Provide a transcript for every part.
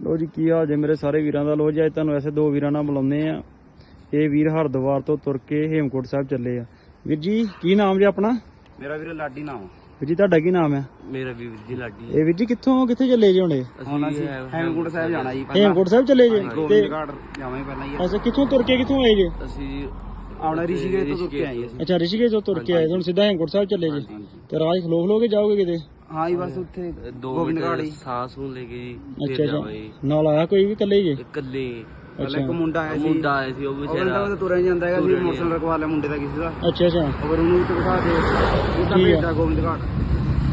ਲੋ ਜੀ ਕੀ ਹਾਲ ਜੇ ਮੇਰੇ ਸਾਰੇ ਵੀਰਾਂ ਦਾ? ਲੋ ਜੀ ਅੱਜ ਤੁਹਾਨੂੰ ਐਸੇ ਦੋ ਵੀਰਾਂ ਨਾਲ ਮਿਲਾਉਂਦੇ ਆ ਇਹ ਵੀਰ ਹਰਦੁਆਰ ਤੋਂ ਤੁਰ ਕੇ ਹੇਮਕੋਟ ਸਾਹਿਬ ਚੱਲੇ ਆ। ਵੀਰ ਜੀ ਕੀ ਨਾਮ ਜੀ ਆਪਣਾ? ਮੇਰਾ ਵੀਰ ਲਾਡੀ ਨਾਮ ਵੀਰ ਜੀ ਤੁਹਾਡਾ ਕੀ ਨਾਮ ਹੈ ਮੇਰਾ ਵੀ ਜੀ ਲਾਡੀ ਇਹ ਵੀਰ ਜੀ ਕਿੱਥੋਂ ਕਿੱਥੇ ਚੱਲੇ ਜੀ ਹੁਣੇ? ਹੁਣ ਅਸੀਂ ਹੈਮਕੁੰਡ ਸਾਹਿਬ ਜਾਣਾ ਜੀ ਪਹਿਲਾਂ। ਹੇਮਕੋਟ ਸਾਹਿਬ ਚੱਲੇ ਜੀ? ਤੇ ਜਾਵਾਂਗੇ ਪਹਿਲਾਂ ਜੀ ਅੱਛਾ ਕਿੱਥੋਂ ਤੁਰ ਕੇ ਕਿੱਥੋਂ ਆਏ ਜੀ? ਅਸੀਂ ਆਉਣਾ ਰਿਸ਼ੀਕੇਸ਼ ਤੋਂ ਤੁਰ ਕੇ ਆਏ ਅਸੀਂ ਅੱਛਾ ਰਿਸ਼ੀਕੇਸ਼ ਤੋਂ ਤੁਰ ਕੇ ਆਏ। ਹੁਣ ਸਿੱਧਾ ਹੇਮਕੋਟ ਸਾਹਿਬ ਚੱਲੇ ਜੀ। ਤੇ ਰਾਜ ਖਲੋ ਖਲੋ ਕੇ ਜਾਓਗੇ ਕਿਤੇ? ਹਾਂ ਜੀ ਬਸ ਉੱਥੇ ਦੋ ਗੋਬਿੰਦ ਘਾਟ ਮਿੰਟ ਜੀ ਸਾਹ ਸੂਹ ਲੈ ਕੇ ਜੀ ਅੱਛਾ ਫਿਰ ਅੱਛਾ। ਜਾਵਾਂਗੇ ਨਾਲ ਆਇਆ ਕੋਈ ਵੀ ਇਕੱਲੇ ਹੀ? ਇਕੱਲੇ ਪਹਿਲਾਂ ਇੱਕ ਮੁੰਡਾ ਆਇਆ ਸੀ। ਮੁੰਡਾ ਆਇਆ ਸੀ ਉਹ ਉਹ ਬੰਦਾ ਵਿਚਾਰਾ ਉਹ ਤਾਂ ਤੁਰਿਆ ਨੀ ਜਾਂਦਾ ਹੈਗਾ ਸੀ ਮੋਟਰਸਾਈਕਲ ਰਖਵਾ ਲਿਆ ਮੁੰਡੇ ਦਾ ਕਿਸੇ ਦਾ। ਅੱਛਾ ਅੱਛਾ। ਅਗਰ ਉਹਨੂੰ ਉੱਤੇ ਬਿਠਾ ਦੇ ਉਹ ਤਾਂ ਠੀਕ ਆ। ਭੇਜਦਾ ਗੋਬਿੰਦ ਘਾਟ।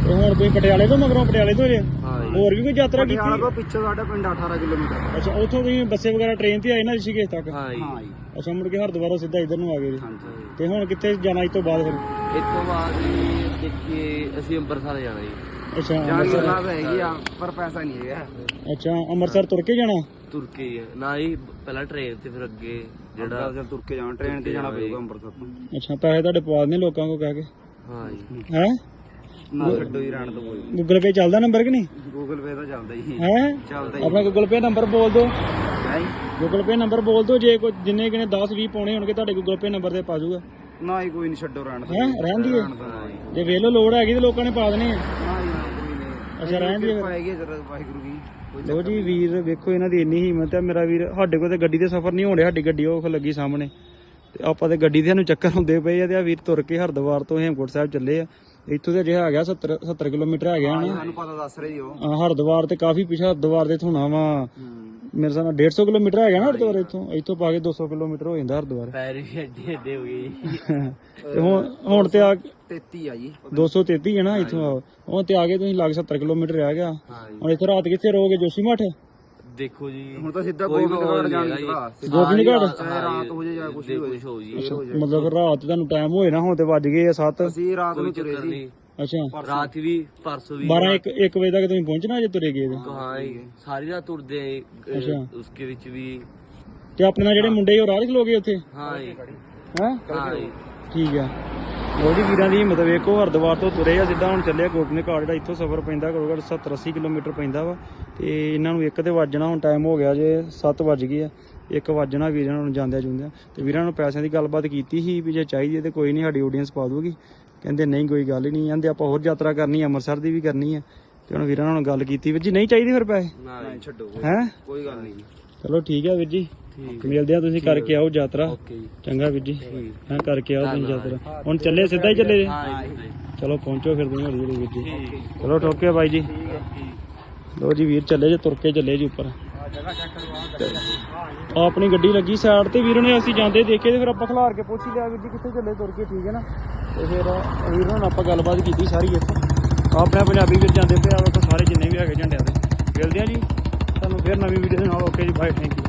ਤੇ ਹੁਣ ਤੁਸੀਂ ਪਟਿਆਲੇ ਤੋਂ ਮਗਰੋਂ ਪਟਿਆਲੇ ਤੋਂ ਜੇ। ਹਾਂ ਜੀ। ਹੋਰ ਵੀ ਕੋਈ ਯਾਤਰਾ ਕੀਤੀ? ਪਟਿਆਲਾ ਤੋਂ ਪਿੱਛੇ ਸਾਡਾ ਪਿੰਡ 18 ਕਿਲੋਮੀਟਰ। ਅੱਛਾ ਉੱਥੋਂ ਤੁਸੀਂ ਬੱਸੇ ਵਗੈਰਾ ਟ੍ਰੇਨ ਤੇ ਆਏ ਨਾ ਰਿਸ਼ੀਕੇਸ਼ ਤੱਕ? ਹਾਂ ਜੀ। ਹਾਂ ਜੀ। ਅੱਛਾ ਮੁੜ ਕੇ ਹਰਦੁਆਰੋਂ ਸਿੱਧਾ ਇੱਧਰ ਨੂੰ ਆ ਗਏ ਜੀ। ਹਾਂਜੀ। ਤੇ ਹੁਣ ਕਿੱਥੇ ਜਾਣਾ ਇਸ ਤੋਂ ਬਾਅਦ ਫਿਰ? ਇਸ ਤੋਂ ਬਾਅਦ ਜੀ ਦੇਖੀਏ ਅਸੀਂ ਅੰਮ੍ਰਿਤਸਰ ਜਾਣਾ ਜੀ। ਅੱਛਾ ਜਾਣ ਦੀ ਅੰਮ੍ਰਿਤਸਰ। ਸਲਾਹ ਤਾਂ ਹੈਗੀ ਆ ਪਰ ਪੈਸਾ ਨਹੀਂ ਹੈਗਾ। ਅੱਛਾ ਅੰਮ੍ਰਿਤਸਰ ਤੁਰ ਕੇ ਜਾਣਾ? ਤੁਰ ਕੇ ਹੀ ਆ। ਨਾ ਹੀ ਪਹਿਲਾਂ ਟ੍ਰੇਨ ਤੇ ਫਿਰ ਅੱਗੇ ਜਿਹੜਾ ਜਿਹੜਾ ਜਦ ਤੁਰ ਕੇ ਜਾਣਾ ਟ੍ਰੇਨ ਤੇ ਜਾਣਾ ਪਊਗਾ ਅੰਮ੍ਰਿਤਸਰ ਤੋਂ। ਅੱਛਾ ਪੈਸੇ ਤੁਹਾਡੇ ਪਵਾ ਦਿੰਦੇ ਲੋਕਾਂ ਕੋ ਕਹਿ ਕੇ। ਹਾਂ ਜੀ। ਹੈ? ਨਾ ਛੱਡੋ ਹੀ ਰਹਿਣ ਤੋਂ ਕੋਈ ਗੂਗਲ ਪੇ ਚੱਲਦਾ ਨੰਬਰ ਕਿ ਨਹੀਂ? ਗੂਗਲ ਪੇ ਤਾਂ ਚੱਲਦਾ ਹੀ ਹੈ? ਚੱਲਦਾ ਹੀ ਆਪਣਾ ਗੂਗਲ ਪੇ ਨੰਬਰ ਬੋਲ ਦਿਓ। ਹੈ? ਜੀ ਗੂਗਲ ਪੇ ਨੰਬਰ ਬੋਲ ਦਿਓ ਜੇ ਕੋਈ ਜਿੰਨੇ ਕਿਨੇ 10 20 ਪਾਉਣੇ ਹੋਣਗੇ ਤੁਹਾਡੇ ਗੂਗਲ ਪੇ ਨੰਬਰ ਤੇ ਪਾ ਜਾਊਗਾ ਨਾ ਹੀ ਕੋਈ ਨਹੀਂ ਛੱਡੋ ਰਹਿਣ ਤੋਂ ਹੈ? ਰਹਿਣ ਦੀ ਤੋਂ ਨਾ ਜੀ। ਜੇ ਲਓ ਲੋੜ ਹੈਗੀ ਤੇ ਲੋਕਾਂ ਨੇ ਪਾ ਦੇਣੇ ਆ ਨਾ ਜੀ ਨਾ ਕੋਈ ਨਹੀਂ। ਅੱਛਾ ਰਹਿਣ ਦੀ ਕਿਰਪਾ ਹੈਗੀ ਆ ਜਰਾ ਵਾਹਿਗੁਰੂ ਦੀ ਕੋਈ ਲੋ ਜੀ ਵੀਰ ਵੇਖੋ ਇਹਨਾਂ ਦੀ ਇੰਨੀ ਹਿੰਮਤ ਹੈ। ਮੇਰਾ ਵੀਰ ਸਾਡੇ ਕੋਲ ਤੇ ਗੱਡੀ ਤੇ ਸਫ਼ਰ ਨਹੀਂ ਹੋਣ ਰਿਹਾ ਸਾਡੀ ਗੱਡੀ ਉਹ ਲੱਗੀ ਸਾਹਮਣੇ। ਤੇ ਆਪਾਂ ਤੇ ਗੱਡੀ ਦੇ ਸਾਨੂੰ ਚੱਕਰ ਹੁੰਦੇ ਪਏ ਆ ਤੇ ਆ ਵੀਰ ਤੁਰ ਕੇ ਹਰਦੁਆਰ ਤੋਂ ਹੇਮਕੋਟ ਸਾਹਿਬ ਚੱਲੇ ਆ। ਇੱਥੋਂ ਤੇ ਜੇ ਹੈਗਾ 70 70 ਕਿਲੋਮੀਟਰ ਹੈਗਾ ਹਨਾ। ਸਾਨੂੰ ਪਤਾ ਦੱਸ ਰਹੇ ਜੀ ਉਹ ਆ ਹਰਦੁਆਰ ਤੇ ਕਾਫੀ ਪਿਛਾ ਹਰਦੁਆਰ ਦੇ ਥੋਣਾ ਵਾ। ਮੇਰੇ ਸਾਹ ਨਾਲ 150 ਕਿਲੋਮੀਟਰ ਹੈਗਾ ਨਾ ਹਰਦੁਆਰ ਇੱਥੋਂ। ਇੱਥੋਂ ਪਾ ਕੇ 200 ਕਿਲੋਮੀਟਰ ਹੋ ਜਾਂਦਾ ਹਰਦੁਆਰ। ਪੈਰ ਵੀ ਐਡੇ ਹੋ ਗਏ। ਜੀ ਤੇ ਹੁਣ ਹੁਣ ਤੇ ਆ 33 ਆ ਜੀ। 233 ਹੈ ਨਾ ਇੱਥੋਂ। ਆ ਹੁਣ ਤੇ ਆ ਗਏ ਤੁਸੀਂ ਲੱਗ 70 ਕਿਲੋਮੀਟਰ ਰਹਿ ਗਿਆ। ਹਾਂ ਜੀ। ਹੁਣ ਇੱਥੇ ਰਾਤ ਕਿੱਥੇ ਰਹੋਗੇ ਜੋਸ਼ੀ ਮਠ? ਦੇਖੋ ਜੀ ਹੁਣ ਤਾਂ ਸਿੱਧਾ ਕੋਈ ਗੋਬਿੰਦ ਮਾਹੌਲ ਘਾਟ ਜਾਣ ਦੀ ਸਲਾਹ। ਗੋਬਿੰਦ ਘਾਟ ਚਾਹੇ ਰਾਤ ਹੋ ਜਾਏ ਜਾਂ ਕੁਝ ਵੀ ਹੋ ਕੁਝ ਹੋ ਜੀ। ਜਾਏ। ਮਤਲਬ ਰਾਤ ਤੁਹਾਨੂੰ ਟਾਈਮ ਹੋਏ ਨਾ ਹੁਣ ਤੇ ਵੱਜ ਗਏ ਆ 7 ਅਸੀਂ ਰਾਤ ਕੋਈ ਨੂੰ ਤੁਰੇ ਚੱਕਰ ਸੀ ਨਹੀਂ। ਅੱਛਾ। ਰਾਤ ਵੀ ਪਰਸੋਂ ਵੀ। 12 1 1 ਵਜੇ ਤੱਕ ਤੁਸੀਂ ਪਹੁੰਚਣਾ ਜੇ ਤੁਰੇ ਗਏ ਤੇ? ਹਾਂ ਜੀ, ਸਾਰੀ ਰਾਤ ਤੁਰਦੇ ਆਏ ਅਹ, ਅੱਛਾ। ਉਸਕੇ ਵਿੱਚ ਵੀ। ਤੇ ਆਪਣੇ ਨਾਲ ਜਿਹੜੇ ਮੁੰਡੇ ਉਹ ਰਾਹ ਚ ਖਲੋਗੇ ਉੱਥੇ? ਹਾਂ ਜੀ। ਹੈ? ਹਾਂ ਜੀ। ਠੀਕ ਆ। ਜੀ ਵੀਰਾਂ ਦੀ ਹਿੰਮਤ ਵੇਖੋ ਹਰਦੁਆਰ ਤੋਂ ਤੁਰੇ ਆ ਜਿੱਦਾਂ ਹੁਣ ਚੱਲਿਆ ਗੋਬਿੰਦ ਘਾਟ ਜਿਹੜਾ ਇੱਥੋਂ ਸਫ਼ਰ ਪੈਂਦਾ ਘੱਟੋ ਘੱਟ 70 80 ਕਿਲੋਮੀਟਰ ਪੈਂਦਾ ਵਾ। ਤੇ ਇਹਨਾਂ ਨੂੰ ਇੱਕ ਤੇ ਵੱਜਣਾ ਹੁਣ ਟਾਈਮ ਹੋ ਗਿਆ ਜੇ 7 ਵੱਜ ਗਏ ਆ ਇੱਕ ਵੱਜਣਾ ਵੀਰਾਂ ਨੂੰ ਜਾਂਦਿਆਂ ਜੁੰਦਿਆਂ। ਤੇ ਵੀਰਾਂ ਨੂੰ ਪੈਸਿਆਂ ਦੀ ਗੱਲਬਾਤ ਕੀਤੀ ਸੀ ਵੀ ਜੇ ਚਾਹੀਦੀ ਤੇ ਕੋਈ ਨਹੀਂ ਸਾਡੀ ਆਡੀਅנס ਪਾ ਦੂਗੀ। ਕਹਿੰਦੇ ਨਹੀਂ ਕੋਈ ਗੱਲ ਨਹੀਂ। ਕਹਿੰਦੇ ਆਪਾਂ ਹੋਰ ਯਾਤਰਾ ਕਰਨੀ ਅੰਮ੍ਰਿਤਸਰ ਦੀ ਵੀ ਕਰਨੀ ਹੈ ਤੇ ਹੁਣ ਵੀਰਾਂ ਨਾਲ ਗੱਲ ਕੀਤੀ। ਵੀਰ ਜੀ ਨਹੀਂ ਚਾਹੀਦੀ ਫਿਰ ਪੈਸੇ? ਨਾ ਨਹੀਂ ਛੱਡੋ ਹੈ? ਕੋਈ ਗੱਲ ਨਹੀਂ ਚਲੋ ਠੀਕ ਹੈ ਵੀਰ ਜੀ। ਮਿਲਦੇ ਆ ਤੁਸੀਂ ਕਰਕੇ ਆਓ ਯਾਤਰਾ। ਓਕੇ ਜੀ। ਚੰਗਾ ਵੀਰ ਜੀ। ਹਾਂ। ਕਰਕੇ ਆਓ ਤੁਸੀਂ ਯਾਤਰਾ। ਹੁਣ ਚੱਲੇ ਸਿੱਧਾ ਹੀ ਚੱਲੇ। ਚਲੋ ਪਹੁੰਚੋ ਫਿਰ ਤੁਸੀਂ ਹੌਲੀ ਹੌਲੀ ਵੀਰ ਜੀ। ਚਲੋ ਠੋਕੇ ਬਾਈ ਜੀ। ਲੋ ਜੀ ਵੀਰ ਚੱਲੇ ਜੇ ਤੁਰ ਕੇ ਚੱਲੇ ਜੀ ਉੱਪਰ। ਆਪਣੀ ਗੱਡੀ ਲੱਗੀ ਸਾਈਡ ਤੇ ਵੀਰ ਨੇ ਅਸੀਂ ਜਾਂਦੇ ਦੇਖੇ ਤੇ ਫਿਰ ਆਪਾਂ ਖਿਲਾਰ ਕੇ ਪੁੱਛ ਲਿਆ ਵੀਰ ਜੀ ਕਿੱਥੇ ਚੱਲੇ ਤੁਰ ਕੇ ਠੀਕ ਹੈ ਨਾ? ਤੇ ਫਿਰ ਵੀਰ ਨਾਲ ਆਪਾਂ ਗੱਲਬਾਤ ਕੀਤੀ ਸਾਰੀ ਇੱਥੇ ਆਪਣੇ ਪੰਜਾਬੀ ਵੀਰ ਜਾਂਦੇ ਪਏ ਆ ਵੇਖੋ ਸਾਰੇ ਜਿੰਨੇ ਵੀ ਹੈਗੇ ਝੰਡਿਆਂ ਦੇ। ਮਿਲਦੇ ਆ ਜੀ। ਤੁਹਾਨੂੰ ਫਿਰ ਨਵੀਂ ਵੀਡੀਓ ਦੇ ਨਾਲ ਓਕੇ ਜੀ ਬਾਏ ਥੈਂਕ ਯੂ